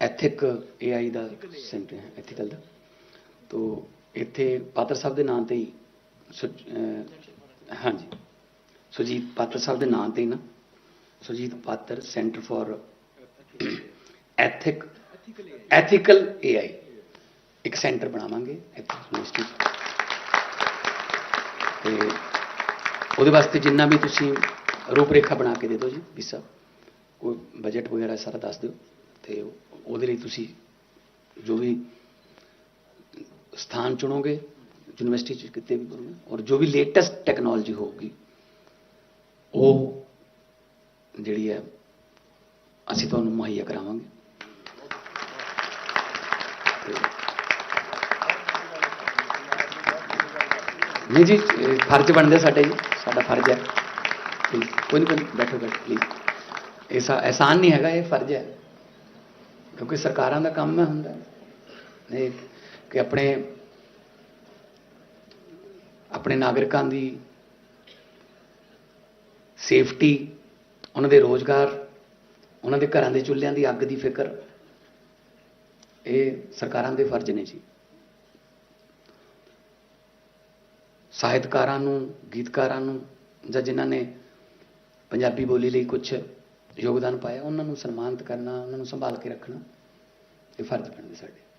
Ethic AI ਦਾ centre ਹੈ ethical ਦਾ ਤੋ ਇੱਥੇ ਪਾਤਰ ਸਾਹਿਬ ਦੇ ਨਾਂ ਤੇ ਹੀ ਹਾਂਜੀ। ਸੁਜੀਤ ਪਾਤਰ ਸਾਹਿਬ ਦੇ ਨਾਂ ਤੇ ਹੀ ਨਾ। Sujit Patar center for ethic ethical AI ਇੱਕ ਸੈਂਟਰ ਬਣਾਵਾਂਗੇ ਇੱਥੇ ਯੂਨੀਵਰਸਿਟੀ ਤੇ ਉਹਦੇ ਵਾਸਤੇ ਜਿੰਨਾ ਵੀ ਤੁਸੀਂ ਰੂਪਰੇਖਾ ਬਣਾ ਕੇ ਦੇ ਦਿਓ ਜੀ, ਵੀ ਸਾਹਿਬ ਕੋਈ ਬਜਟ ਵਗੈਰਾ ਸਾਰਾ ਦੱਸ ਦਿਓ। ਤੇ ਉਹਦੇ ਲਈ ਤੁਸੀਂ ਜੋ ਵੀ ਸਥਾਨ ਚੁਣੋਗੇ ਯੂਨੀਵਰਸਿਟੀ ਚ ਕਿਤੇ ਵੀ ਕਰੋਗੇ ਔਰ ਜੋ ਵੀ ਲੇਟੈਸਟ ਟੈਕਨੋਲੋਜੀ ਹੋਊਗੀ ਉਹ ਜਿਹੜੀ ਹੈ ਅਸੀਂ ਤੁਹਾਨੂੰ ਮੁਹੱਈਆ ਕਰਾਵਾਂਗੇ। ਨਹੀਂ ਜੀ ਫਰਜ਼ ਬਣਦਾ ਸਾਡਾ ਜੀ ਸਾਡਾ ਫਰਜ਼ ਹੈ। ਕੋਈ ਨਹੀਂ ਕੋਈ ਨਹੀਂ, ਬੈਠੋ ਬੈਠੋ ਪਲੀਜ਼ ਇਹ ਸਾ ਨਹੀਂ ਹੈਗਾ ਇਹ ਫਰਜ਼ ਹੈ। ਕਿਉਂਕਿ ਸਰਕਾਰਾਂ ਦਾ ਕੰਮ ਹੈ ਹੁੰਦਾ। ਇਹ ਕਿ ਆਪਣੇ ਆਪਣੇ ਨਾਗਰਿਕਾਂ ਦੀ ਸੇਫਟੀ, ਉਹਨਾਂ ਦੇ ਰੋਜ਼ਗਾਰ, ਉਹਨਾਂ ਦੇ ਘਰਾਂ ਦੇ ਚੁੱਲ੍ਹਿਆਂ ਦੀ ਅੱਗ ਦੀ ਫਿਕਰ, ਇਹ ਸਰਕਾਰਾਂ ਦੇ ਫਰਜ਼ ਨੇ ਜੀ। ਸਾਹਿਤਕਾਰਾਂ ਨੂੰ, ਗੀਤਕਾਰਾਂ ਨੂੰ ਜਾਂ ਜਿਨ੍ਹਾਂ ਨੇ ਪੰਜਾਬੀ ਬੋਲੀ ਲਈ ਕੁਝ ਯੋਗਦਾਨ ਪਾਇਆ, ਉਹਨਾਂ ਨੂੰ ਸਨਮਾਨਿਤ ਕਰਨਾ, ਉਹਨਾਂ ਨੂੰ ਸੰਭਾਲ ਕੇ ਰੱਖਣਾ, ਇਹ ਫਰਜ਼ ਬਣਦੇ ਸਾਡੇ।